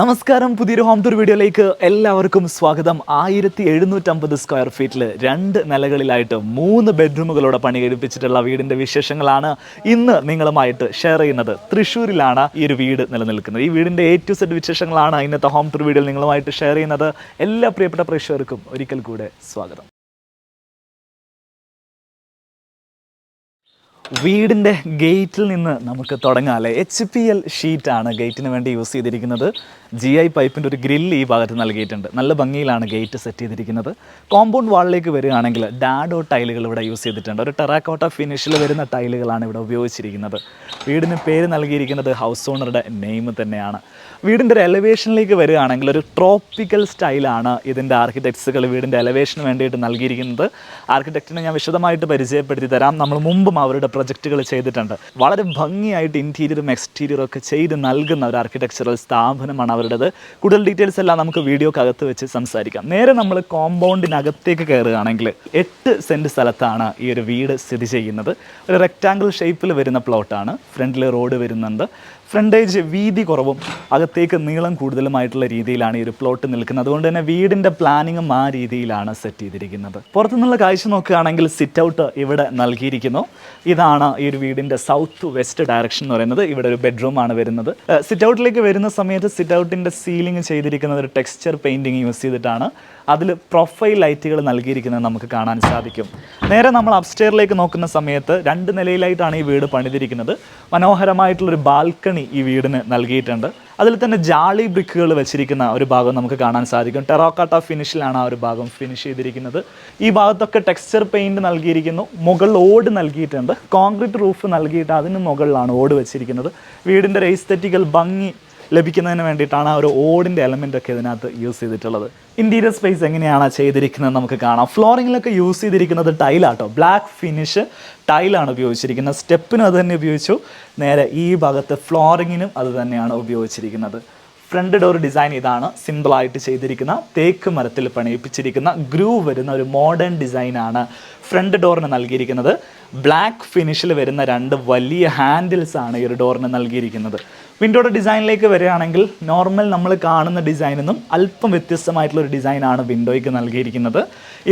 നമസ്കാരം. പുതിയൊരു home tour വീഡിയോയിലേക്ക് എല്ലാവർക്കും സ്വാഗതം. ആയിരത്തി എഴുന്നൂറ്റമ്പത് സ്ക്വയർ ഫീറ്റിൽ രണ്ട് നിലകളിലായിട്ട് മൂന്ന് ബെഡ്റൂമുകളോടെ പണി കഴിപ്പിച്ചിട്ടുള്ള വീടിന്റെ വിശേഷങ്ങളാണ് ഇന്ന് നിങ്ങളുമായിട്ട് ഷെയർ ചെയ്യുന്നത്. തൃശ്ശൂരിലാണ് ഈ ഒരു വീട് നിലനിൽക്കുന്നത്. ഈ വീടിന്റെ എ ടു സെഡ് വിശേഷങ്ങളാണ് ഇന്നത്തെ ഹോം ടൂർ വീഡിയോയിൽ നിങ്ങളുമായിട്ട് ഷെയർ ചെയ്യുന്നത്. എല്ലാ പ്രിയപ്പെട്ട പ്രേക്ഷകർക്കും ഒരിക്കൽ കൂടെ സ്വാഗതം. വീടിന്റെ ഗേറ്റിൽ നിന്ന് നമുക്ക് തുടങ്ങാം അല്ലേ? എച്ച് പി എൽ ഷീറ്റാണ് ഗേറ്റിന് വേണ്ടി യൂസ് ചെയ്തിരിക്കുന്നത്. ജി ഐ പൈപ്പിന്റെ ഒരു ഗ്രില്ല് ഈ ഭാഗത്ത് നൽകിയിട്ടുണ്ട്. നല്ല ഭംഗിയിലാണ് ഗേറ്റ് സെറ്റ് ചെയ്തിരിക്കുന്നത്. കോമ്പൗണ്ട് വാളിലേക്ക് വരികയാണെങ്കിൽ ഡാഡോ ടൈലുകൾ ഇവിടെ യൂസ് ചെയ്തിട്ടുണ്ട്. ഒരു ടെറാക്കോട്ട ഫിനിഷിൽ വരുന്ന ടൈലുകളാണ് ഇവിടെ ഉപയോഗിച്ചിരിക്കുന്നത്. വീടിന് പേര് നൽകിയിരിക്കുന്നത് ഹൗസ് ഓണറുടെ നെയിം തന്നെയാണ്. വീടിന്റെ ഒരു എലവേഷനിലേക്ക് വരികയാണെങ്കിൽ ഒരു ട്രോപ്പിക്കൽ സ്റ്റൈലാണ് ഇതിന്റെ ആർക്കിടെക്ട്സുകൾ വീടിന്റെ എലവേഷന് വേണ്ടിയിട്ട് നൽകിയിരിക്കുന്നത്. ആർക്കിടെക്റ്റിനെ ഞാൻ വിശദമായിട്ട് പരിചയപ്പെടുത്തി തരാം. നമ്മൾ മുമ്പും അവരുടെ പ്രൊജക്റ്റുകൾ ചെയ്തിട്ടുണ്ട്. വളരെ ഭംഗിയായിട്ട് ഇന്റീരിയറും എക്സ്റ്റീരിയറും ഒക്കെ ചെയ്ത് നൽകുന്ന ഒരു ആർക്കിടെക്ചറൽ സ്ഥാപനമാണ് അവരുടേത്. കൂടുതൽ ഡീറ്റെയിൽസ് എല്ലാം നമുക്ക് വീഡിയോക്കകത്ത് വെച്ച് സംസാരിക്കാം. നേരെ നമ്മൾ കോമ്പൗണ്ടിനകത്തേക്ക് കയറുകയാണെങ്കിൽ എട്ട് സെന്റ് സ്ഥലത്താണ് ഈ ഒരു വീട് സ്ഥിതി ചെയ്യുന്നത്. ഒരു റെക്റ്റാങ്കിൾ ഷേപ്പിൽ വരുന്ന പ്ലോട്ടാണ് ഫ്രണ്ടിൽ റോഡ് വരുന്നുണ്ട്. ഫ്രണ്ടേജ് വീതി കുറവും അകത്തേക്ക് നീളം കൂടുതലുമായിട്ടുള്ള രീതിയിലാണ് ഈ ഒരു പ്ലോട്ട് നിൽക്കുന്നത്. അതുകൊണ്ട് തന്നെ വീടിന്റെ പ്ലാനിങ്ങും ആ രീതിയിലാണ് സെറ്റ് ചെയ്തിരിക്കുന്നത്. പുറത്തുനിന്നുള്ള കാഴ്ച നോക്കുകയാണെങ്കിൽ സിറ്റ് ഔട്ട് ഇവിടെ നൽകിയിരിക്കുന്നു. ഇതാണ് ഈ ഒരു വീടിന്റെ സൗത്ത് വെസ്റ്റ് ഡയറക്ഷൻ എന്ന് പറയുന്നത്. ഇവിടെ ഒരു ബെഡ്റൂം ആണ് വരുന്നത്. സിറ്റ് ഔട്ടിലേക്ക് വരുന്ന സമയത്ത് സിറ്റ് ഔട്ടിന്റെ സീലിംഗ് ചെയ്തിരിക്കുന്നത് ഒരു ടെക്സ്ചർ പെയിന്റിങ് യൂസ് ചെയ്തിട്ടാണ്. അതിൽ പ്രൊഫൈൽ ലൈറ്റുകൾ നൽകിയിരിക്കുന്നത് നമുക്ക് കാണാൻ സാധിക്കും. നേരെ നമ്മൾ അപ്സ്റ്റെയറിലേക്ക് നോക്കുന്ന സമയത്ത് രണ്ട് നിലയിലായിട്ടാണ് ഈ വീട് പണിതിരിക്കുന്നത്. മനോഹരമായിട്ടുള്ളൊരു ബാൽക്കണി ഈ വീടിന് നൽകിയിട്ടുണ്ട്. അതിൽ തന്നെ ജാളി ബ്രിക്കുകൾ വെച്ചിരിക്കുന്ന ഒരു ഭാഗം നമുക്ക് കാണാൻ സാധിക്കും. ടെറോക്കാട്ട ഫിനിഷിലാണ് ആ ഒരു ഭാഗം ഫിനിഷ് ചെയ്തിരിക്കുന്നത്. ഈ ഭാഗത്തൊക്കെ ടെക്സ്ചർ പെയിന്റ് നൽകിയിരിക്കുന്നു. മുകളിൽ ഓട് നൽകിയിട്ടുണ്ട്. കോൺക്രീറ്റ് റൂഫ് നൽകിയിട്ട് അതിന് മുകളിലാണ് ഓട് വെച്ചിരിക്കുന്നത്. വീടിന്റെ എസ്തെറ്റിക്കൽ ഭംഗി ലഭിക്കുന്നതിന് വേണ്ടിയിട്ടാണ് ആ ഒരു ഓടിന്റെ എലമെന്റ് ഒക്കെ ഇതിനകത്ത് യൂസ് ചെയ്തിട്ടുള്ളത്. ഇന്റീരിയർ സ്പേസ് എങ്ങനെയാണ് ചെയ്തിരിക്കുന്നത് നമുക്ക് കാണാം. ഫ്ലോറിങ്ങിലൊക്കെ യൂസ് ചെയ്തിരിക്കുന്നത് ടൈലാട്ടോ ബ്ലാക്ക് ഫിനിഷ് ടൈലാണ് ഉപയോഗിച്ചിരിക്കുന്നത്. സ്റ്റെപ്പിനും അത് തന്നെ ഉപയോഗിച്ചു. നേരെ ഈ ഭാഗത്ത് ഫ്ലോറിങ്ങിനും അത് തന്നെയാണ് ഉപയോഗിച്ചിരിക്കുന്നത്. ഫ്രണ്ട് ഡോർ ഡിസൈൻ ഇതാണ് സിമ്പിളായിട്ട് ചെയ്തിരിക്കുന്ന തേക്ക് മരത്തിൽ പണിയിപ്പിച്ചിരിക്കുന്ന ഗ്രൂ വരുന്ന ഒരു മോഡേൺ ഡിസൈനാണ് ഫ്രണ്ട് ഡോറിന് നൽകിയിരിക്കുന്നത്. ബ്ലാക്ക് ഫിനിഷിൽ വരുന്ന രണ്ട് വലിയ ഹാൻഡിൽസ് ആണ് ഈ ഒരു ഡോറിന് നൽകിയിരിക്കുന്നത്. വിൻഡോയുടെ ഡിസൈനിലേക്ക് വരികയാണെങ്കിൽ നോർമൽ നമ്മൾ കാണുന്ന ഡിസൈനിൽ നിന്നും അല്പം വ്യത്യസ്തമായിട്ടുള്ള ഒരു ഡിസൈനാണ് വിൻഡോയ്ക്ക് നൽകിയിരിക്കുന്നത്.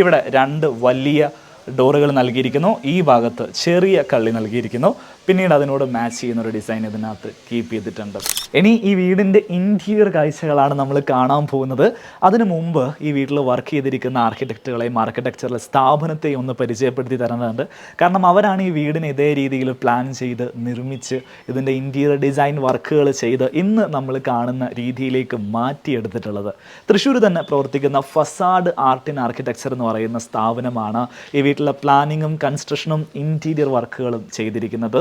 ഇവിടെ രണ്ട് വലിയ ഡോറുകൾ നൽകിയിരിക്കുന്നു. ഈ ഭാഗത്ത് ചെറിയ കള്ളി നൽകിയിരിക്കുന്നു. പിന്നീട് അതിനോട് മാച്ച് ചെയ്യുന്ന ഒരു ഡിസൈൻ ഇതിനകത്ത് കീപ്പ് ചെയ്തിട്ടുണ്ട്. ഇനി ഈ വീടിന്റെ ഇന്റീരിയർ കാഴ്ചകളാണ് നമ്മൾ കാണാൻ പോകുന്നത്. അതിനു മുമ്പ് ഈ വീട്ടിൽ വർക്ക് ചെയ്തിരിക്കുന്ന ആർക്കിടെക്റ്റുകളെയും ആർക്കിടെക്ചറൽ സ്ഥാപനത്തെയും ഒന്ന് പരിചയപ്പെടുത്തി തരുന്നുണ്ട് കാരണം അവരാണ് ഈ വീടിനെ ഇതേ രീതിയിൽ പ്ലാൻ ചെയ്ത് നിർമ്മിച്ച് ഇതിന്റെ ഇന്റീരിയർ ഡിസൈൻ വർക്കുകൾ ചെയ്ത് ഇന്ന് നമ്മൾ കാണുന്ന രീതിയിലേക്ക് മാറ്റിയെടുത്തിട്ടുള്ളത്. തൃശ്ശൂർ തന്നെ പ്രവർത്തിക്കുന്ന ഫസാഡ് ആർട്ട് ആൻഡ് ആർക്കിടെക്ചർ എന്ന് പറയുന്ന സ്ഥാപനമാണ് ഈ വീട്ടിലെ പ്ലാനിങ്ങും കൺസ്ട്രക്ഷനും ഇന്റീരിയർ വർക്കുകളും ചെയ്തിരിക്കുന്നത്.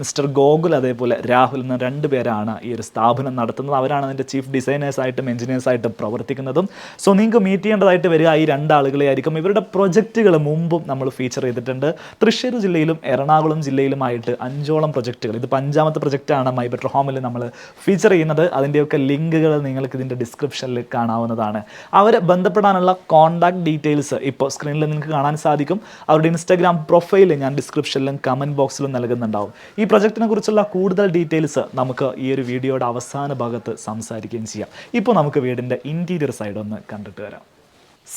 മിസ്റ്റർ ഗോകുൽ അതേപോലെ രാഹുൽ എന്ന രണ്ട് പേരാണ് ഈ ഒരു സ്ഥാപനം നടത്തുന്നത്. അവരാണ് അതിന്റെ ചീഫ് ഡിസൈനേഴ്സായിട്ടും എഞ്ചിനീയേഴ്സായിട്ടും പ്രവർത്തിക്കുന്നതും. സോ നിങ്ങൾക്ക് മീറ്റ് ചെയ്യേണ്ടതായിട്ട് വരിക ഈ രണ്ടാളുകളെ ആയിരിക്കും. ഇവരുടെ പ്രൊജക്റ്റുകൾ മുമ്പും നമ്മൾ ഫീച്ചർ ചെയ്തിട്ടുണ്ട്. തൃശ്ശൂർ ജില്ലയിലും എറണാകുളം ജില്ലയിലുമായിട്ട് അഞ്ചോളം പ്രൊജക്റ്റുകൾ ഇത് അഞ്ചാമത്തെ പ്രൊജക്റ്റാണ് മൈ ബെറ്റർ ഹോമിൽ നമ്മൾ ഫീച്ചർ ചെയ്യുന്നത്. അതിന്റെയൊക്കെ ലിങ്കുകൾ നിങ്ങൾക്ക് ഇതിന്റെ ഡിസ്ക്രിപ്ഷനിൽ കാണാവുന്നതാണ്. അവരെ ബന്ധപ്പെടാനുള്ള കോൺടാക്ട് ഡീറ്റെയിൽസ് ഇപ്പോൾ സ്ക്രീനിൽ നിങ്ങൾക്ക് കാണാൻ സാധിക്കും. അവരുടെ ഇൻസ്റ്റാഗ്രാം പ്രൊഫൈൽ ഞാൻ ഡിസ്ക്രിപ്ഷനിലും കമന്റ് ബോക്സിലും നൽകുന്നുണ്ടാവും. ഈ പ്രൊജക്റ്റിനെ കുറിച്ചുള്ള കൂടുതൽ ഡീറ്റെയിൽസ് നമുക്ക് ഈ ഒരു വീഡിയോയുടെ അവസാന ഭാഗത്ത് സംസാരിക്കുകയും ചെയ്യാം. ഇപ്പോൾ നമുക്ക് വീടിന്റെ ഇന്റീരിയർ സൈഡ് ഒന്ന് കണ്ടിട്ട് വരാം.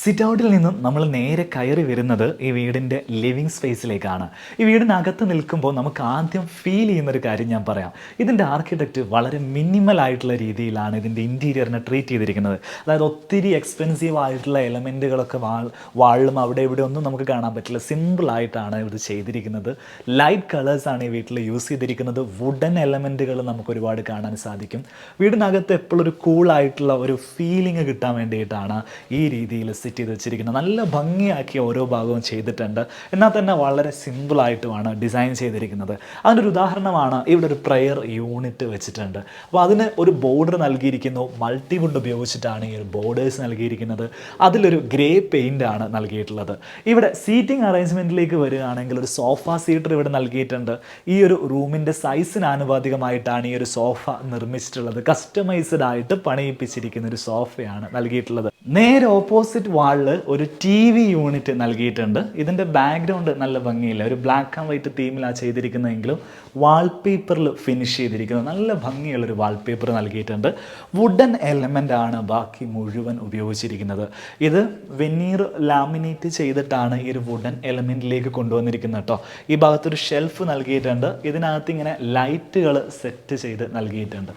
സിറ്റ് ഔട്ടിൽ നിന്നും നമ്മൾ നേരെ കയറി വരുന്നത് ഈ വീടിന്റെ ലിവിങ് സ്പേസിലേക്കാണ് ഈ വീടിനകത്ത് നിൽക്കുമ്പോൾ നമുക്ക് ആദ്യം ഫീൽ ചെയ്യുന്നൊരു കാര്യം ഞാൻ പറയാം. ഇതിന്റെ ആർക്കിടെക്റ്റ് വളരെ മിനിമൽ ആയിട്ടുള്ള രീതിയിലാണ് ഇതിന്റെ ഇന്റീരിയറിനെ ട്രീറ്റ് ചെയ്തിരിക്കുന്നത്. അതായത് ഒത്തിരി എക്സ്പെൻസീവ് ആയിട്ടുള്ള എലമെന്റുകളൊക്കെ വാൾ വാളിലും അവിടെ ഇവിടെ ഒന്നും നമുക്ക് കാണാൻ പറ്റില്ല. സിമ്പിളായിട്ടാണ് ഇത് ചെയ്തിരിക്കുന്നത്. ലൈറ്റ് കളേഴ്സാണ് ഈ വീട്ടിൽ യൂസ് ചെയ്തിരിക്കുന്നത്. വുഡൻ എലമെന്റുകൾ നമുക്ക് ഒരുപാട് കാണാൻ സാധിക്കും. വീടിനകത്ത് എപ്പോഴും ഒരു കൂളായിട്ടുള്ള ഒരു ഫീലിംഗ് കിട്ടാൻ വേണ്ടിയിട്ടാണ് ഈ രീതിയിൽ സെറ്റ് ചെയ്ത് വെച്ചിരിക്കുന്നത് നല്ല ഭംഗിയാക്കി ഓരോ ഭാഗവും ചെയ്തിട്ടുണ്ട്. എന്നാൽ തന്നെ വളരെ സിമ്പിളായിട്ടുമാണ് ഡിസൈൻ ചെയ്തിരിക്കുന്നത്. അതിന്റെ ഒരു ഉദാഹരണമാണ് ഇവിടെ ഒരു പ്രെയർ യൂണിറ്റ് വെച്ചിട്ടുണ്ട്. അപ്പോൾ അതിന് ഒരു ബോർഡർ നൽകിയിരിക്കുന്നു. മൾട്ടി മൾട്ടിവുഡ് ഉപയോഗിച്ചിട്ടാണ് ഈ ഒരു ബോർഡേഴ്സ് നൽകിയിരിക്കുന്നത്. അതിലൊരു ഗ്രേ പെയിന്റ് ആണ് നൽകിയിട്ടുള്ളത്. ഇവിടെ സീറ്റിംഗ് അറേഞ്ച്മെന്റിലേക്ക് വരികയാണെങ്കിൽ ഒരു സോഫ സീറ്റർ ഇവിടെ നൽകിയിട്ടുണ്ട്. ഈ ഒരു റൂമിന്റെ സൈസിന് ആനുപാതികമായിട്ടാണ് ഈ ഒരു സോഫ നിർമ്മിച്ചിട്ടുള്ളത്. കസ്റ്റമൈസ്ഡ് ആയിട്ട് പണിയിപ്പിച്ചിരിക്കുന്ന ഒരു സോഫയാണ് നൽകിയിട്ടുള്ളത്. നേരെ ഓപ്പോസിറ്റ് വാളിൽ ഒരു ടി വി യൂണിറ്റ് നൽകിയിട്ടുണ്ട്. ഇതിന്റെ ബാക്ക്ഗ്രൗണ്ട് നല്ല ഭംഗിയില്ല. ഒരു ബ്ലാക്ക് ആൻഡ് വൈറ്റ് തീമിലാണ് ചെയ്തിരിക്കുന്നതെങ്കിലും വാൾപേപ്പറിൽ ഫിനിഷ് ചെയ്തിരിക്കുന്നത് നല്ല ഭംഗിയുള്ളൊരു വാൾപേപ്പർ നൽകിയിട്ടുണ്ട്. വുഡൻ എലമെന്റ് ആണ് ബാക്കി മുഴുവൻ ഉപയോഗിച്ചിരിക്കുന്നത്. ഇത് വെനീർ ലാമിനേറ്റ് ചെയ്തിട്ടാണ് ഈ ഒരു വുഡൻ എലമെന്റിലേക്ക് കൊണ്ടുവന്നിരിക്കുന്നത് കേട്ടോ ഈ ഭാഗത്തൊരു ഷെൽഫ് നൽകിയിട്ടുണ്ട്. ഇതിനകത്ത് ഇങ്ങനെ ലൈറ്റുകൾ സെറ്റ് ചെയ്ത് നൽകിയിട്ടുണ്ട്.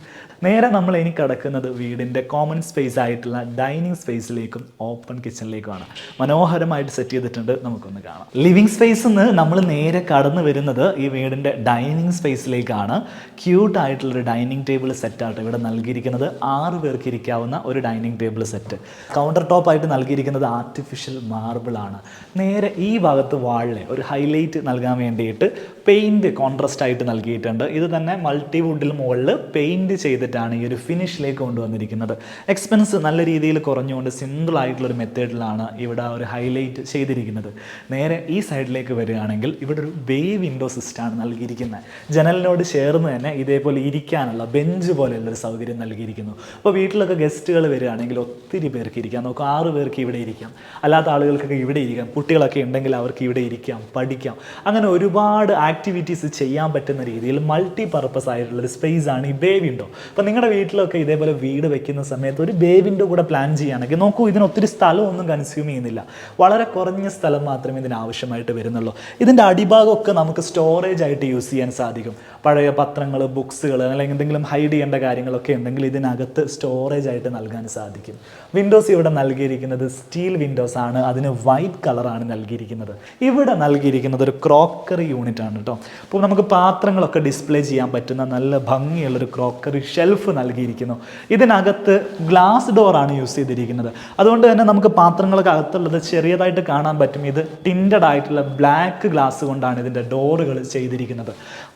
നേരെ നമ്മൾ ഇനി കിടക്കുന്നത് വീടിന്റെ കോമൺ സ്പേസ് ആയിട്ടുള്ള ഡൈനിങ് സ്പേസിലേക്കും ഓപ്പൺ കിച്ചണിലേക്കുമാണ് മനോഹരമായിട്ട് സെറ്റ് ചെയ്തിട്ടുണ്ട്. നമുക്കൊന്ന് കാണാം. ലിവിങ് സ്പേസിൽ നിന്ന് നമ്മൾ നേരെ കടന്നു വരുന്നത് ഈ വീടിന്റെ ഡൈനിങ് സ്പേസിലേക്കാണ് ക്യൂട്ട് ആയിട്ടുള്ള ഒരു ഡൈനിങ് ടേബിൾ സെറ്റായിട്ട് ഇവിടെ നൽകിയിരിക്കുന്നത്. ആറ് പേർക്ക് ഇരിക്കാവുന്ന ഒരു ഡൈനിങ് ടേബിൾ സെറ്റ് കൗണ്ടർ ടോപ്പായിട്ട് നൽകിയിരിക്കുന്നത് ആർട്ടിഫിഷ്യൽ മാർബിൾ ആണ്. നേരെ ഈ ഭാഗത്ത് വാളിലെ ഒരു ഹൈലൈറ്റ് നൽകാൻ വേണ്ടിയിട്ട് പെയിന്റ് കോൺട്രസ്റ്റ് ആയിട്ട് നൽകിയിട്ടുണ്ട്. ഇത് തന്നെ മൾട്ടി വുഡിൽ മുകളിൽ പെയിന്റ് ചെയ്തിട്ടാണ് ഈ ഒരു ഫിനിഷിലേക്ക് കൊണ്ടുവന്നിരിക്കുന്നത്. എക്സ്പെൻസ് നല്ല രീതിയിൽ കുറഞ്ഞുകൊണ്ട് സിമ്പിൾ ആയിട്ടുള്ള ഒരു മെത്തേഡിലാണ് ഇവിടെ ഒരു ഹൈലൈറ്റ് ചെയ്തിരിക്കുന്നത്. നേരെ ഈ സൈഡിലേക്ക് വരികയാണെങ്കിൽ ഇവിടെ ഒരു ബേ വിൻഡോ സിസ്റ്റമാണ് നൽകിയിരിക്കുന്നത്. ജനലിനോട് ചേർന്ന് തന്നെ ഇതേപോലെ ഇരിക്കാനുള്ള ബെഞ്ച് പോലെയുള്ള ഒരു സൗകര്യം നൽകിയിരിക്കുന്നു. അപ്പോൾ വീട്ടിലൊക്കെ ഗസ്റ്റുകൾ വരികയാണെങ്കിൽ ഒത്തിരി പേർക്ക് ഇരിക്കാം. നമുക്ക് ആറ് പേർക്ക് ഇവിടെ ഇരിക്കാം. അല്ലാത്ത ആളുകൾക്കൊക്കെ ഇവിടെ ഇരിക്കാം. കുട്ടികളൊക്കെ ഉണ്ടെങ്കിൽ അവർക്ക് ഇവിടെ ഇരിക്കാം പഠിക്കാം. അങ്ങനെ ഒരുപാട് ആക്ടിവിറ്റീസ് ചെയ്യാൻ പറ്റുന്ന രീതിയിൽ മൾട്ടി പർപ്പസ് ആയിട്ടുള്ള ഒരു സ്പേസ് ആണ് ഈ ബേ വിൻഡോ അപ്പോൾ നിങ്ങളുടെ വീട്ടിലൊക്കെ ഇതേപോലെ വീട് വെക്കുന്ന സമയത്ത് ഒരു ബേബിന്റെ കൂടെ പ്ലാൻ ചെയ്യുകയാണെങ്കിൽ നോക്കൂ ഇതിന് ഒത്തിരി സ്ഥലമൊന്നും കൺസ്യൂം ചെയ്യുന്നില്ല. വളരെ കുറഞ്ഞ സ്ഥലം മാത്രമേ ഇതിന് ആവശ്യമായിട്ട് വരുന്നുള്ളൂ. ഇതിന്റെ അടിഭാഗമൊക്കെ നമുക്ക് സ്റ്റോറേജ് ആയിട്ട് യൂസ് ചെയ്യാൻ സാധിക്കും. പഴയ പത്രങ്ങൾ ബുക്സുകൾ അല്ലെങ്കിൽ എന്തെങ്കിലും ഹൈഡ് ചെയ്യേണ്ട കാര്യങ്ങളൊക്കെ ഉണ്ടെങ്കിൽ ഇതിനകത്ത് സ്റ്റോറേജ് ആയിട്ട് നൽകാൻ സാധിക്കും. വിൻഡോസ് ഇവിടെ നൽകിയിരിക്കുന്നത് സ്റ്റീൽ വിൻഡോസ് ആണ്. അതിന് വൈറ്റ് കളറാണ് നൽകിയിരിക്കുന്നത്. ഇവിടെ നൽകിയിരിക്കുന്നത് ഒരു ക്രോക്കറി യൂണിറ്റ് ആണ് കേട്ടോ അപ്പോൾ നമുക്ക് പാത്രങ്ങളൊക്കെ ഡിസ്പ്ലേ ചെയ്യാൻ പറ്റുന്ന നല്ല ഭംഗിയുള്ളൊരു ക്രോക്കറി ഷെൽഫ് നൽകിയിരിക്കുന്നു. ഇതിനകത്ത് ഗ്ലാസ് ഡോറാണ് യൂസ് ചെയ്തിരിക്കുന്നത്. അതുകൊണ്ട് തന്നെ നമുക്ക് പാത്രങ്ങളൊക്കെ അകത്തുള്ളത് ചെറിയതായിട്ട് കാണാൻ പറ്റും. ഇത് ടിന്റഡ് ആയിട്ടുള്ള ബ്ലാക്ക് ഗ്ലാസ് കൊണ്ടാണ് ഇതിന്റെ ഡോറുകൾ ചെയ്തിരിക്കുന്നത്.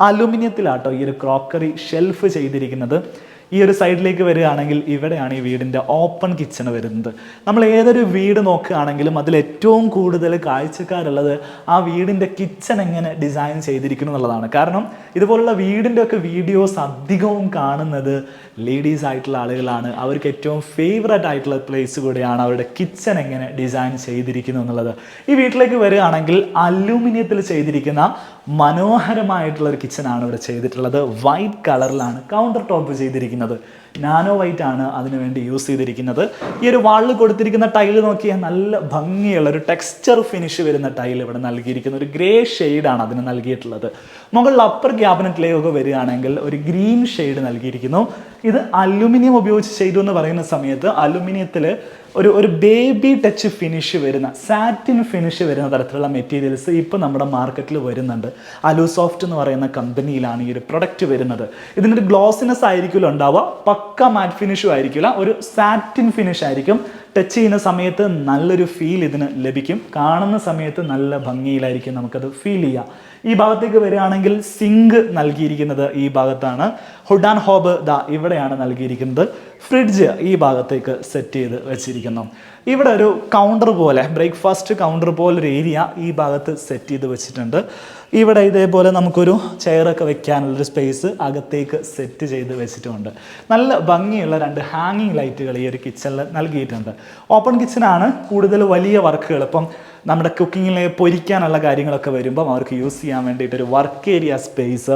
അലുമിനിയത്തിലാട്ടോ ഈ ഒരു ക്രോക്കറി ഷെൽഫ് ചെയ്തിരിക്കുന്നത്. ഈ ഒരു സൈഡിലേക്ക് വരികയാണെങ്കിൽ ഇവിടെയാണ് ഈ വീടിന്റെ ഓപ്പൺ കിച്ചൺ വരുന്നത്. നമ്മൾ ഏതൊരു വീട് നോക്കുകയാണെങ്കിലും അതിൽ ഏറ്റവും കൂടുതൽ കാഴ്ചക്കാരുള്ളത് ആ വീടിന്റെ കിച്ചൺ എങ്ങനെ ഡിസൈൻ ചെയ്തിരിക്കുന്നു എന്നുള്ളതാണ്. കാരണം ഇതുപോലുള്ള വീടിന്റെ ഒക്കെ വീഡിയോസ് അധികവും കാണുന്നത് ലേഡീസ് ആയിട്ടുള്ള ആളുകളാണ്. അവർക്ക് ഏറ്റവും ഫേവററ്റ് ആയിട്ടുള്ള പ്ലേസ് കൂടെയാണ് അവരുടെ കിച്ചൺ എങ്ങനെ ഡിസൈൻ ചെയ്തിരിക്കുന്നു എന്നുള്ളത്. ഈ വീട്ടിലേക്ക് വരികയാണെങ്കിൽ അലൂമിനിയത്തിൽ ചെയ്തിരിക്കുന്ന മനോഹരമായിട്ടുള്ള ഒരു കിച്ചണാണ് ഇവിടെ ചെയ്തിട്ടുള്ളത്. വൈറ്റ് കളറിലാണ് കൗണ്ടർ ടോപ്പ് ചെയ്തിരിക്കുന്നത്. പറയുന്നത് നാനോ വൈറ്റ് ആണ് അതിനു വേണ്ടി യൂസ് ചെയ്തിരിക്കുന്നത്. ഈ ഒരു വാളിൽ കൊടുത്തിരിക്കുന്ന ടൈൽ നോക്കിയാൽ നല്ല ഭംഗിയുള്ള ഒരു ടെക്സ്ചർ ഫിനിഷ് വരുന്ന ടൈൽ ഇവിടെ നൽകിയിരിക്കുന്ന. ഒരു ഗ്രേ ഷെയ്ഡാണ് അതിന് നൽകിയിട്ടുള്ളത്. മുകളിൽ അപ്പർ ക്യാബിനറ്റിലേക്ക് വരികയാണെങ്കിൽ ഒരു ഗ്രീൻ ഷെയ്ഡ് നൽകിയിരിക്കുന്നു. ഇത് അലുമിനിയം ഉപയോഗിച്ച് ചെയ്തു എന്ന് പറയുന്ന സമയത്ത് അലുമിനിയത്തിൽ ഒരു ഒരു ബേബി ടച്ച് ഫിനിഷ് വരുന്ന സാറ്റിൻ ഫിനിഷ് വരുന്ന തരത്തിലുള്ള മെറ്റീരിയൽസ് ഇപ്പോൾ നമ്മുടെ മാർക്കറ്റിൽ വരുന്നുണ്ട്. അലുസോഫ്റ്റ് എന്ന് പറയുന്ന കമ്പനിയിലാണ് ഈ ഒരു പ്രൊഡക്റ്റ് വരുന്നത്. ഇതിനൊരു ഗ്ലോസിനെസ് ആയിരിക്കുമല്ലോ ഉണ്ടാവുക. പക്ക മാറ്റ് ഫിനിഷും ആയിരിക്കില്ല. ഒരു സാറ്റിൻ ഫിനിഷ് ആയിരിക്കും. ടച്ച് ചെയ്യുന്ന സമയത്ത് നല്ലൊരു ഫീൽ ഇതിന് ലഭിക്കും. കാണുന്ന സമയത്ത് നല്ല ഭംഗിയിലായിരിക്കും നമുക്കത് ഫീൽ ചെയ്യാം. ഈ ഭാഗത്തേക്ക് വരികയാണെങ്കിൽ സിങ്ക് നൽകിയിരിക്കുന്നത് ഈ ഭാഗത്താണ്. ഹുഡ് ആൻഡ് ഹോബ് ദ ഇവിടെയാണ് നൽകിയിരിക്കുന്നത്. ഫ്രിഡ്ജ് ഈ ഭാഗത്തേക്ക് സെറ്റ് ചെയ്ത് വെച്ചിരിക്കുന്നു. ഇവിടെ ഒരു കൗണ്ടർ പോലെ ബ്രേക്ക്ഫാസ്റ്റ് കൗണ്ടർ പോലൊരു ഏരിയ ഈ ഭാഗത്ത് സെറ്റ് ചെയ്ത് വെച്ചിട്ടുണ്ട്. ഇവിടെ ഇതേപോലെ നമുക്കൊരു ചെയറൊക്കെ വെക്കാനുള്ളൊരു സ്പേസ് അകത്തേക്ക് സെറ്റ് ചെയ്ത് വെച്ചിട്ടുമുണ്ട് നല്ല ഭംഗിയുള്ള രണ്ട് ഹാങ്ങിങ് ലൈറ്റുകൾ ഈ ഒരു കിച്ചണിൽ നൽകിയിട്ടുണ്ട്. ഓപ്പൺ കിച്ചനാണ് കൂടുതൽ വലിയ വർക്കുകൾ. ഇപ്പം നമ്മുടെ കുക്കിങ്ങിൽ പൊരിക്കാനുള്ള കാര്യങ്ങളൊക്കെ വരുമ്പം അവർക്ക് യൂസ് ചെയ്യാൻ വേണ്ടിയിട്ട് ഒരു വർക്ക് ഏരിയ സ്പേസ്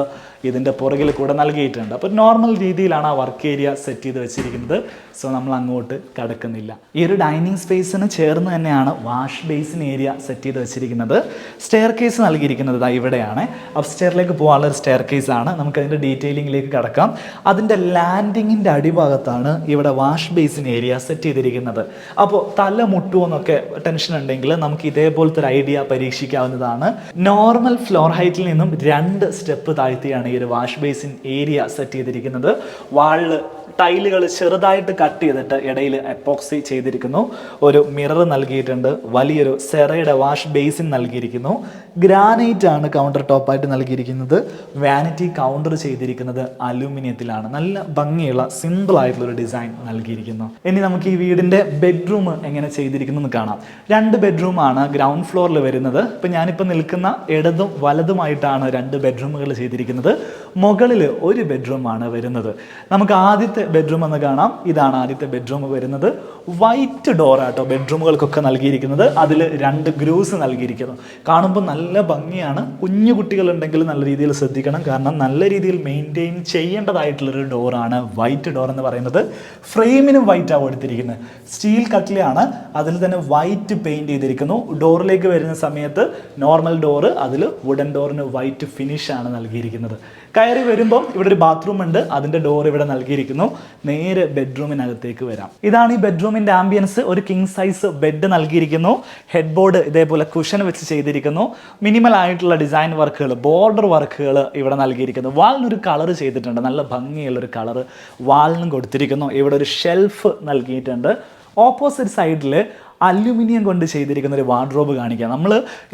ഇതിന്റെ പുറകിൽ കൂടെ നൽകിയിട്ടുണ്ട്. അപ്പോൾ നോർമൽ രീതിയിലാണ് ആ വർക്ക് ഏരിയ സെറ്റ് ചെയ്ത് വെച്ചിരിക്കുന്നത്. സോ നമ്മൾ അങ്ങോട്ട് കടക്കുന്നില്ല. ഈ ഒരു ഡൈനിങ് സ്പേസിന് ചേർന്ന് തന്നെയാണ് വാഷ് ബേസിൻ ഏരിയ സെറ്റ് ചെയ്ത് വെച്ചിരിക്കുന്നത്. സ്റ്റെയർ കേസ് നൽകിയിരിക്കുന്നത് ഇവിടെയാണ്. അപ്സ്റ്റെയറിലേക്ക് പോകാനുള്ള ഒരു സ്റ്റെയർ കേസ് ആണ്. നമുക്ക് അതിന്റെ ഡീറ്റെയിലിംഗിലേക്ക് കടക്കാം. അതിന്റെ ലാൻഡിങ്ങിന്റെ അടിഭാഗത്താണ് ഇവിടെ വാഷ് ബേസിൻ ഏരിയ സെറ്റ് ചെയ്തിരിക്കുന്നത്. അപ്പോൾ തല മുട്ടുമോ എന്നൊക്കെ ടെൻഷൻ ഉണ്ടെങ്കിൽ നമുക്ക് ഇതേപോലത്തെ ഒരു ഐഡിയ പരീക്ഷിക്കാവുന്നതാണ്. നോർമൽ ഫ്ലോർ ഹൈറ്റിൽ നിന്നും രണ്ട് സ്റ്റെപ്പ് താഴ്ത്തിയാണ് ഒരു വാഷ് ബേസിൻ ഏരിയ സെറ്റ് ചെയ്തിരിക്കുന്നത്. വാളിൽ ടൈലുകൾ ചെറുതായിട്ട് കട്ട് ചെയ്തിട്ട് ഇടയിൽ എപ്പോക്സി ചെയ്തിരിക്കുന്നു. ഒരു മിറർ നൽകിയിട്ടുണ്ട്. വലിയൊരു സെറയുടെ വാഷ് ബേസിൻ നൽകിയിരിക്കുന്നു. ഗ്രാനൈറ്റ് ആണ് കൗണ്ടർ ടോപ്പായിട്ട് നൽകിയിരിക്കുന്നത്. വാനിറ്റി കൗണ്ടർ ചെയ്തിരിക്കുന്നത് അലൂമിനിയത്തിലാണ്. നല്ല ഭംഗിയുള്ള സിമ്പിൾ ആയിട്ടുള്ള ഒരു ഡിസൈൻ നൽകിയിരിക്കുന്നു. ഇനി നമുക്ക് ഈ വീടിന്റെ ബെഡ്റൂം എങ്ങനെ ചെയ്തിരിക്കുന്നു എന്ന് കാണാം. രണ്ട് ബെഡ്റൂം ആണ് ഗ്രൗണ്ട് ഫ്ലോറിൽ വരുന്നത്. ഇപ്പം ഞാനിപ്പോൾ നിൽക്കുന്ന ഇടതും വലതുമായിട്ടാണ് രണ്ട് ബെഡ്റൂമുകൾ ചെയ്തിരിക്കുന്നത്. മുകളിൽ ഒരു ബെഡ്റൂമാണ് വരുന്നത്. നമുക്ക് ആദ്യത്തെ ബെഡ്റൂം എന്ന് കാണാം. ഇതാണ് ആദ്യത്തെ ബെഡ്റൂം വരുന്നത്. വൈറ്റ് ഡോറാട്ടോ ബെഡ്റൂമുകൾക്കൊക്കെ നൽകിയിരിക്കുന്നത്. അതിൽ രണ്ട് ഗ്രൂസ് നൽകിയിരിക്കുന്നു. കാണുമ്പോൾ നല്ല ഭംഗിയാണ്. കുഞ്ഞു കുട്ടികളുണ്ടെങ്കിൽ നല്ല രീതിയിൽ ശ്രദ്ധിക്കണം. കാരണം നല്ല രീതിയിൽ മെയിന്റെയിൻ ചെയ്യേണ്ടതായിട്ടുള്ളൊരു ഡോറാണ് വൈറ്റ് ഡോർ എന്ന് പറയുന്നത്. ഫ്രെയിമിനും വൈറ്റ് ആവും കൊടുത്തിരിക്കുന്നത് സ്റ്റീൽ കട്ടിലാണ്. അതിൽ തന്നെ വൈറ്റ് പെയിന്റ് ചെയ്തിരിക്കുന്നു. ഡോറിലേക്ക് വരുന്ന സമയത്ത് നോർമൽ ഡോറ് അതിൽ വുഡൻ ഡോറിന് വൈറ്റ് ഫിനിഷ് ആണ് നൽകിയിരിക്കുന്നത്. കയറി വരുമ്പോൾ ഇവിടെ ഒരു ബാത്റൂം ഉണ്ട്. അതിന്റെ ഡോർ ഇവിടെ നൽകിയിരിക്കുന്നു. നേരെ ബെഡ്റൂമിനകത്തേക്ക് വരാം. ഇതാണ് ഈ ബെഡ്റൂമിന്റെ ആംബിയൻസ് ഒരു കിങ് സൈസ് ബെഡ് നൽകിയിരിക്കുന്നു. ഹെഡ് ബോർഡ് ഇതേപോലെ കുഷൻ വെച്ച് ചെയ്തിരിക്കുന്നു. മിനിമൽ ആയിട്ടുള്ള ഡിസൈൻ വർക്കുകൾ ബോർഡർ വർക്കുകൾ ഇവിടെ നൽകിയിരിക്കുന്നു. വാളിനൊരു കളർ ചെയ്തിട്ടുണ്ട്. നല്ല ഭംഗിയുള്ള ഒരു കളർ വാളിനും കൊടുത്തിരിക്കുന്നു. ഇവിടെ ഒരു ഷെൽഫ് നൽകിയിട്ടുണ്ട്. ഓപ്പോസിറ്റ് സൈഡിൽ അലുമിനിയം കൊണ്ട് ചെയ്തിരിക്കുന്ന ഒരു വാർഡ്രോബ് കാണിക്കുക നമ്മൾ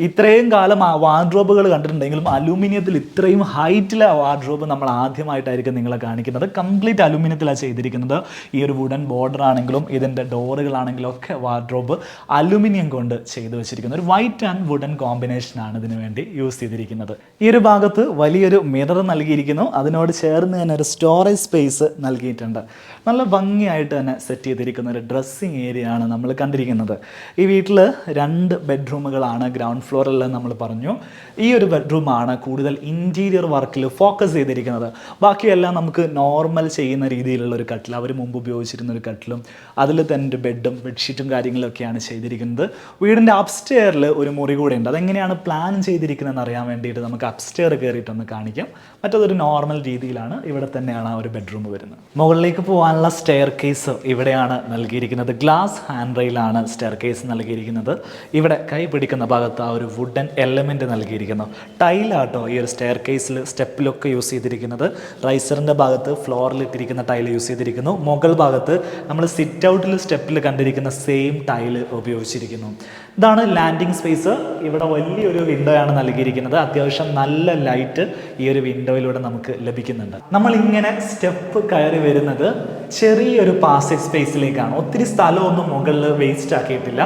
ഇത്രയും കാലം ആ വാർഡ്രോബുകൾ കണ്ടിട്ടുണ്ടെങ്കിലും അലുമിനിയത്തിൽ ഇത്രയും ഹൈറ്റിലെ വാർഡ്രോബ് നമ്മൾ ആദ്യമായിട്ടായിരിക്കും നിങ്ങളെ കാണിക്കുന്നത്. കംപ്ലീറ്റ് അലുമിനിയത്തിലാണ് ചെയ്തിരിക്കുന്നത്. ഈ ഒരു വുഡൻ ബോർഡർ ആണെങ്കിലും ഇതിന്റെ ഡോറുകളാണെങ്കിലും ഒക്കെ വാർഡ്രോബ് അലുമിനിയം കൊണ്ട് ചെയ്തു വെച്ചിരിക്കുന്നത് ഒരു വൈറ്റ് ആൻഡ് വുഡൻ കോമ്പിനേഷനാണ് ഇതിനു വേണ്ടി യൂസ് ചെയ്തിരിക്കുന്നത്. ഈ ഒരു ഭാഗത്ത് വലിയൊരു മിറർ നൽകിയിരിക്കുന്നു. അതിനോട് ചേർന്ന് തന്നെ ഒരു സ്റ്റോറേജ് സ്പേസ് നൽകിയിട്ടുണ്ട്. നല്ല ഭംഗിയായിട്ട് തന്നെ സെറ്റ് ചെയ്തിരിക്കുന്ന ഒരു ഡ്രസ്സിങ് ഏരിയ ആണ് നമ്മൾ കണ്ടിരിക്കുന്നത്. ഈ വീട്ടിൽ രണ്ട് ബെഡ്റൂമുകളാണ് ഗ്രൗണ്ട് ഫ്ലോറിൽ നമ്മൾ പറഞ്ഞു. ഈ ഒരു ബെഡ്റൂമാണ് കൂടുതൽ ഇന്റീരിയർ വർക്കിൽ ഫോക്കസ് ചെയ്തിരിക്കുന്നത്. ബാക്കിയെല്ലാം നമുക്ക് നോർമൽ ചെയ്യുന്ന രീതിയിലുള്ള ഒരു കട്ടിൽ അവർ മുമ്പ് ഉപയോഗിച്ചിരുന്ന ഒരു കട്ടിലും അതിൽ തന്നെ ഒരു ബെഡും ബെഡ്ഷീറ്റും കാര്യങ്ങളൊക്കെയാണ് ചെയ്തിരിക്കുന്നത്. വീടിന്റെ അപ്സ്റ്റെയറിൽ ഒരു മുറി കൂടെ ഉണ്ട്. അതെങ്ങനെയാണ് പ്ലാൻ ചെയ്തിരിക്കുന്നതെന്ന് അറിയാൻ വേണ്ടിയിട്ട് നമുക്ക് അപ്സ്റ്റെയർ കയറിയിട്ടൊന്ന് കാണിക്കാം. മറ്റതൊരു നോർമൽ രീതിയിലാണ് ഇവിടെ തന്നെയാണ് ആ ഒരു ബെഡ്റൂം വരുന്നത്. മുകളിലേക്ക് പോകാനുള്ള സ്റ്റെയർ കേസ് ഇവിടെയാണ് നൽകിയിരിക്കുന്നത്. ഗ്ലാസ് ഹാൻഡ് റെയിലാണ് സ്റ്റെയർ കേസ് നൽകിയിരിക്കുന്നത്. ഇവിടെ കൈ പിടിക്കുന്ന ഭാഗത്ത് ആ ഒരു വുഡൻ എലമെന്റ് നൽകിയിരിക്കുന്നു. ടൈലാട്ടോ ഈ ഒരു സ്റ്റെയർ കേസിൽ സ്റ്റെപ്പിലൊക്കെ യൂസ് ചെയ്തിരിക്കുന്നത്. റൈസറിന്റെ ഭാഗത്ത് ഫ്ലോറിൽ ഇട്ടിരിക്കുന്ന ടൈൽ യൂസ് ചെയ്തിരിക്കുന്നു. മുകൾ ഭാഗത്ത് നമ്മൾ സിറ്റ് ഔട്ടിൽ സ്റ്റെപ്പിൽ കണ്ടിരിക്കുന്ന സെയിം ടൈൽ ഉപയോഗിച്ചിരിക്കുന്നു. ഇതാണ് ലാൻഡിംഗ് സ്പേസ് ഇവിടെ വലിയൊരു വിൻഡോ ആണ് നൽകിയിരിക്കുന്നത്. അത്യാവശ്യം നല്ല ലൈറ്റ് ഈ ഒരു വിൻഡോയിലൂടെ നമുക്ക് ലഭിക്കുന്നുണ്ട്. നമ്മൾ ഇങ്ങനെ സ്റ്റെപ്പ് കയറി വരുന്നത് ചെറിയൊരു പാസേജ് സ്പേസിലേക്കാണ് ഒത്തിരി സ്ഥലമൊന്നും മുകളിൽ വേസ്റ്റ് ആക്കിയിട്ടില്ല.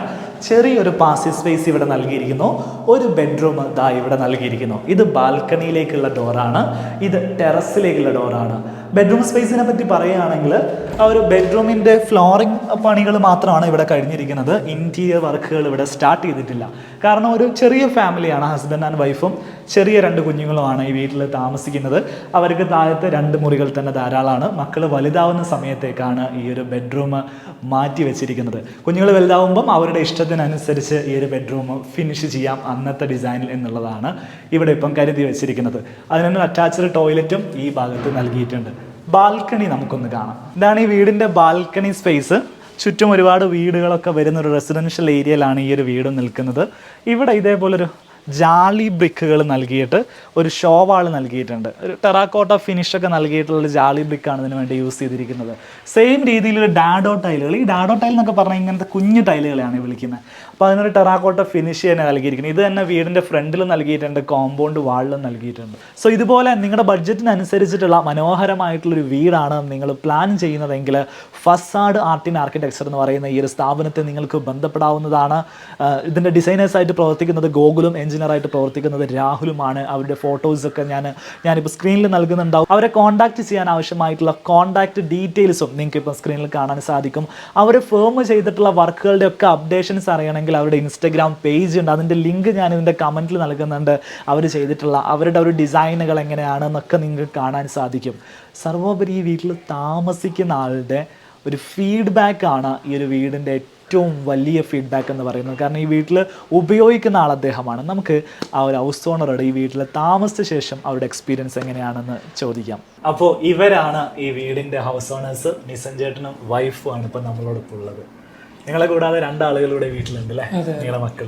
ചെറിയൊരു പാസേജ് സ്പേസ് ഇവിടെ നൽകിയിരിക്കുന്നു. ഒരു ബെഡ്റൂം ദാ ഇവിടെ നൽകിയിരിക്കുന്നു. ഇത് ബാൽക്കണിയിലേക്കുള്ള ഡോറാണ് ഇത് ടെറസിലേക്കുള്ള ഡോറാണ് ബെഡ്റൂം സ്പേസിനെ പറ്റി പറയുകയാണെങ്കിൽ ആ ഒരു ബെഡ്റൂമിന്റെ ഫ്ലോറിംഗ് പണികൾ മാത്രമാണ് ഇവിടെ കഴിഞ്ഞിരിക്കുന്നത്. ഇന്റീരിയർ വർക്കുകൾ ഇവിടെ സ്റ്റാർട്ട് ചെയ്തിട്ടില്ല. കാരണം ഒരു ചെറിയ ഫാമിലിയാണ് ഹസ്ബൻഡ് ആൻഡ് വൈഫും ചെറിയ രണ്ട് കുഞ്ഞുങ്ങളുമാണ് ഈ വീട്ടിൽ താമസിക്കുന്നത്. അവർക്ക് താഴത്തെ രണ്ട് മുറികൾ തന്നെ ധാരാളമാണ്. മക്കൾ വലുതാവുന്ന സമയത്തേക്കാണ് ഈ ഒരു ബെഡ്റൂം മാറ്റി വെച്ചിരിക്കുന്നത്. കുഞ്ഞുങ്ങൾ വലുതാവുമ്പം അവരുടെ ഇഷ്ടത്തിനനുസരിച്ച് ഈ ഒരു ബെഡ്റൂം ഫിനിഷ് ചെയ്യാം അന്നത്തെ ഡിസൈനിൽ എന്നുള്ളതാണ് ഇവിടെ ഇപ്പം കരുതി വെച്ചിരിക്കുന്നത്. അതിനൊരു അറ്റാച്ച്ഡ് ടോയ്ലറ്റും ഈ ഭാഗത്ത് നൽകിയിട്ടുണ്ട്. ബാൽക്കണി നമുക്കൊന്ന് കാണാം. ഇതാണ് ഈ വീടിന്റെ ബാൽക്കണി സ്പേസ് ചുറ്റും ഒരുപാട് വീടുകളൊക്കെ വരുന്ന ഒരു റെസിഡൻഷ്യൽ ഏരിയയിലാണ് ഈ ഒരു വീട് നിൽക്കുന്നത്. ഇവിടെ ഇതേപോലൊരു ജാളി ബ്രിക്കുകൾ നൽകിയിട്ട് ഒരു ഷോവാൾ നൽകിയിട്ടുണ്ട്. ഒരു ടെറാക്കോട്ട ഫിനിഷൊക്കെ നൽകിയിട്ടുള്ള ജാളി ബ്രിക്കാണ് ഇതിന് വേണ്ടി യൂസ് ചെയ്തിരിക്കുന്നത്. സെയിം രീതിയിലുള്ള ഡാഡോ ടൈലുകൾ. ഈ ഡാഡോ ടൈൽ എന്നൊക്കെ പറഞ്ഞാൽ ഇങ്ങനത്തെ കുഞ്ഞു ടൈലുകളെയാണ് വിളിക്കുന്നത്. അപ്പോൾ അതിനൊരു ടെറാക്കോട്ട ഫിനിഷ് തന്നെ നൽകിയിരിക്കുന്നത് ഇത് തന്നെ വീടിന്റെ ഫ്രണ്ടിൽ നൽകിയിട്ടുണ്ട് കോമ്പൗണ്ട് വാളിലും നൽകിയിട്ടുണ്ട്. സോ ഇതുപോലെ നിങ്ങളുടെ ബഡ്ജറ്റിനനുസരിച്ചിട്ടുള്ള മനോഹരമായിട്ടുള്ളൊരു വീടാണ് നിങ്ങൾ പ്ലാൻ ചെയ്യുന്നതെങ്കിൽ ഫസാഡ് ആർട്ട് ഇൻ ആർക്കിടെക്ചർ എന്ന് പറയുന്ന ഈ ഒരു സ്ഥാപനത്തെ നിങ്ങൾക്ക് ബന്ധപ്പെടാവുന്നതാണ്. ഇതിന്റെ ഡിസൈനേഴ്സായിട്ട് പ്രവർത്തിക്കുന്നത് ഗോകുലും എഞ്ചിനീയറായിട്ട് പ്രവർത്തിക്കുന്നത് രാഹുലുമാണ്. അവരുടെ ഫോട്ടോസൊക്കെ ഞാൻ ഞാനിപ്പോൾ സ്ക്രീനിൽ നൽകുന്നുണ്ടാവും. അവരെ കോൺടാക്ട് ചെയ്യാൻ ആവശ്യമായിട്ടുള്ള കോൺടാക്ട് ഡീറ്റെയിൽസും നിങ്ങൾക്ക് ഇപ്പോൾ സ്ക്രീനിൽ കാണാൻ സാധിക്കും. അവർ ഫേം ചെയ്തിട്ടുള്ള വർക്കുകളുടെ ഒക്കെ അപ്ഡേഷൻസ് അറിയണമെങ്കിൽ അവരുടെ ഇൻസ്റ്റഗ്രാം പേജ് ഉണ്ട്. അതിന്റെ ലിങ്ക് ഞാൻ ഇതിന്റെ കമന്റിൽ നൽകുന്നുണ്ട്. അവർ ചെയ്തിട്ടുള്ള അവരുടെ ഒരു ഡിസൈനുകൾ എങ്ങനെയാണെന്നൊക്കെ നിങ്ങൾക്ക് കാണാൻ സാധിക്കും. സർവോപരി ഈ വീട്ടിൽ താമസിക്കുന്ന ആളുടെ ഒരു ഫീഡ്ബാക്ക് ആണ് ഈ ഒരു വീടിന്റെ ഏറ്റവും വലിയ ഫീഡ്ബാക്ക് എന്ന് പറയുന്നത്. കാരണം ഈ വീട്ടിൽ ഉപയോഗിക്കുന്ന ആൾ അദ്ദേഹമാണ്. നമുക്ക് ആ ഒരു ഹൗസ് ഓണറോട് ഈ വീട്ടിൽ താമസിച്ച ശേഷം അവരുടെ എക്സ്പീരിയൻസ് എങ്ങനെയാണെന്ന് ചോദിക്കാം. അപ്പോൾ ഇവരാണ് ഈ വീടിന്റെ ഹൗസ് ഓണേഴ്സ് നിസഞ്ചേട്ടനും വൈഫും ആണ് ഇപ്പം നമ്മളോടൊപ്പം ഉള്ളത്. നിങ്ങളെ കൂടാതെ രണ്ടാളുകളുടെ വീട്ടിലുണ്ട് അല്ലേ നിങ്ങളെ മക്കൾ.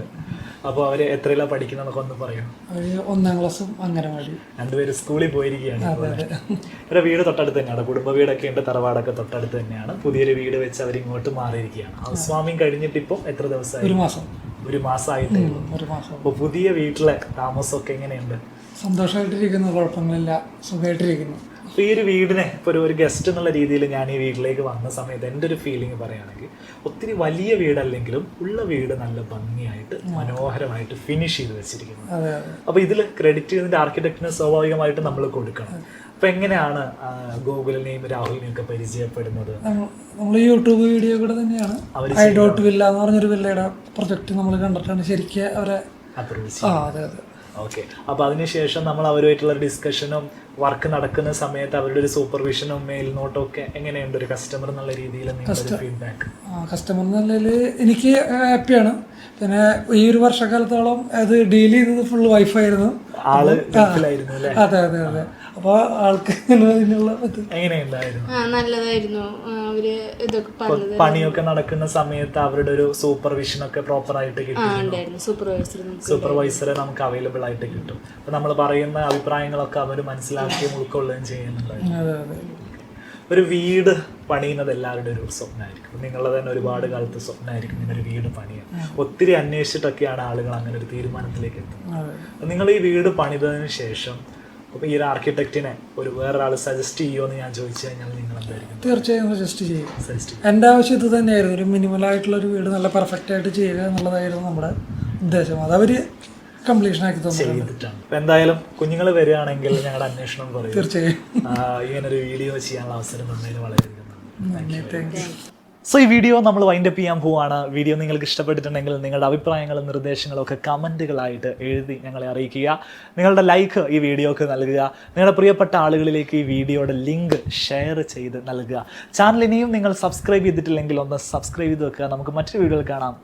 അപ്പോൾ അവർ എത്രയിലാണ് പഠിക്കുന്നതൊക്കെ ഒന്ന് പറയൂ. ഒന്നാം ക്ലാസ്സും അംഗനവാടി. രണ്ടുപേര് സ്കൂളിൽ പോയിരിക്കുകയാണ്? ഇവരുടെ വീട് തൊട്ടടുത്ത് തന്നെയാണ്. കുടുംബ വീടൊക്കെ ഉണ്ട് തറവാടൊക്കെ തൊട്ടടുത്ത് തന്നെയാണ്. പുതിയൊരു വീട് വെച്ച് അവർ ഇങ്ങോട്ട് മാറിയിരിക്കുകയാണ്. ഹൗസ് വാമിങ് കഴിഞ്ഞിട്ട് ഇപ്പോൾ എത്ര ദിവസമായി? ഒരു മാസം. ഒരു മാസമായിട്ടേ ഒരു മാസം. അപ്പോൾ പുതിയ വീട്ടിലെ താമസമൊക്കെ എങ്ങനെയുണ്ട്? സന്തോഷമായിട്ടിരിക്കുന്നു കുഴപ്പങ്ങളില്ല സുഖമായിട്ടിരിക്കുന്നു. അപ്പോൾ ഈ ഒരു വീടിനെ ഇപ്പോൾ ഒരു ഒരു ഗസ്റ്റ് എന്നുള്ള രീതിയിൽ ഞാൻ ഈ വീട്ടിലേക്ക് വന്ന സമയത്ത് എന്റെ ഒരു ഫീലിംഗ് പറയുകയാണെങ്കിൽ ഒത്തിരി വലിയ വീടല്ലെങ്കിലും ഉള്ള വീട് നല്ല ഭംഗിയായിട്ട് മനോഹരമായിട്ട് ഫിനിഷ് ചെയ്ത് വെച്ചിരിക്കുന്നു. അപ്പോൾ ഇതിൽ ക്രെഡിറ്റ് ചെയ്യുന്നതിന്റെ ആർക്കിടെക്റ്റിന് സ്വാഭാവികമായിട്ട് നമ്മൾ കൊടുക്കണം. അപ്പൊ എങ്ങനെയാണ് ഗോകുലിനെയും രാഹുലിനെയും ഒക്കെ പരിചയപ്പെടുന്നത്? നമ്മൾ യൂട്യൂബ് വീഡിയോ കൂടെ തന്നെയാണ്. ഐ ഡോട്ട് വില്ല എന്ന് പറഞ്ഞൊരു വില്ലയുടെ പ്രൊജക്ട് നമ്മൾ കണ്ടിട്ടാണ് ശരിക്കും അവരെ ആ അതെ അതെ. ഓക്കെ അപ്പോൾ അതിനുശേഷം നമ്മൾ അവരുമായിട്ടുള്ള ഡിസ്കഷനും വർക്ക് നടക്കുന്ന സമയത്ത് അവരുടെ ഒരു സൂപ്പർവിഷനും മേൽനോട്ടം ഒക്കെ എങ്ങനെയുണ്ട് ഒരു കസ്റ്റമർ എന്നുള്ള രീതിയിൽ ഫീഡ്ബാക്ക് കസ്റ്റമർ എന്നുള്ളതിൽ എനിക്ക് ഹാപ്പിയാണ് പിന്നെ ഈ ഒരു വർഷക്കാലത്തോളം അത് ഡീൽ ചെയ്തത് ഫുൾ വൈഫായിരുന്നു ആൾ അതെ അതെ അതെ. അപ്പോൾ ആൾക്ക് എങ്ങനെയുണ്ടായിരുന്നു? ആ നല്ലതായിരുന്നു. അവർ ഇതൊക്കെ പറഞ്ഞത്. പണിയൊക്കെ നടക്കുന്ന സമയത്ത് അവരുടെ ഒരു സൂപ്പർവിഷൻ ഒക്കെ പ്രോപ്പർ ആയിട്ട് ആ കിട്ടും ഉണ്ടായിരുന്നു. സൂപ്പർവൈസർ നമുക്ക് സൂപ്പർവൈസറെ നമുക്ക് അവൈലബിൾ ആയിട്ട് കിട്ടും. അപ്പൊ നമ്മൾ പറയുന്ന അഭിപ്രായങ്ങളൊക്കെ അവർ മനസ്സിലാക്കി ഉൾക്കൊള്ളുകയും ചെയ്യുന്നുണ്ടായിരുന്നു. അതെ അതെ. ഒരു വീട് പണിയുന്നത് എല്ലാവരുടെ ഒരു സ്വപ്നമായിരിക്കും. നിങ്ങളുടെ തന്നെ ഒരുപാട് കാലത്ത് സ്വപ്നമായിരിക്കും ഇങ്ങനെ ഒരു വീട് പണിയാൻ. ഒത്തിരി അന്വേഷിച്ചിട്ടൊക്കെയാണ് ആളുകൾ അങ്ങനെ ഒരു തീരുമാനത്തിലേക്ക് എത്തുന്നത്. അതെ. നിങ്ങൾ ഈ വീട് പണിതതിന് ശേഷം അപ്പൊ ഈ ഒരു ആർക്കിടെക്റ്റിനെ ഒരു വേറൊരാൾ സജസ്റ്റ് ചെയ്യുമോ എന്ന് ഞാൻ ചോദിച്ചു കഴിഞ്ഞാൽ നിങ്ങൾ എന്തായിരിക്കും തീർച്ചയായും സജസ്റ്റ് ചെയ്യും. സജസ്റ്റ് എന്റെ ആവശ്യം ഇത് തന്നെയായിരുന്നു. ഒരു മിനിമൽ ആയിട്ടുള്ള ഒരു വീട് നല്ല പെർഫെക്റ്റ് ആയിട്ട് ചെയ്യുക എന്നുള്ളതായിരുന്നു നമ്മുടെ ഉദ്ദേശം. അത് അവർ കംപ്ലീഷൻ ആക്കി ചെയ്തിട്ടാണ്. അപ്പൊ എന്തായാലും കുഞ്ഞുങ്ങൾ വരികയാണെങ്കിൽ ഞങ്ങളുടെ അന്വേഷണം പറയും തീർച്ചയായും. ഇങ്ങനൊരു വീഡിയോ ചെയ്യാനുള്ള അവസരം തന്നതിന് വളരെയധികം നന്ദി. താങ്ക് യു സോ ഈ വീഡിയോ നമ്മൾ വൈൻഡപ്പ് ചെയ്യാൻ പോവാണ്. വീഡിയോ നിങ്ങൾക്ക് ഇഷ്ടപ്പെട്ടിട്ടുണ്ടെങ്കിൽ നിങ്ങളുടെ അഭിപ്രായങ്ങളും നിർദ്ദേശങ്ങളും ഒക്കെ കമന്റുകളായിട്ട് എഴുതി ഞങ്ങളെ അറിയിക്കുക. നിങ്ങളുടെ ലൈക്ക് ഈ വീഡിയോക്ക് നൽകുക. നിങ്ങളുടെ പ്രിയപ്പെട്ട ആളുകളിലേക്ക് ഈ വീഡിയോയുടെ ലിങ്ക് ഷെയർ ചെയ്ത് നൽകുക. ചാനലിനെയും നിങ്ങൾ സബ്സ്ക്രൈബ് ചെയ്തിട്ടില്ലെങ്കിൽ ഒന്ന് സബ്സ്ക്രൈബ് ചെയ്ത് വെക്കുക. നമുക്ക് മറ്റു വീഡിയോകൾ കാണാം.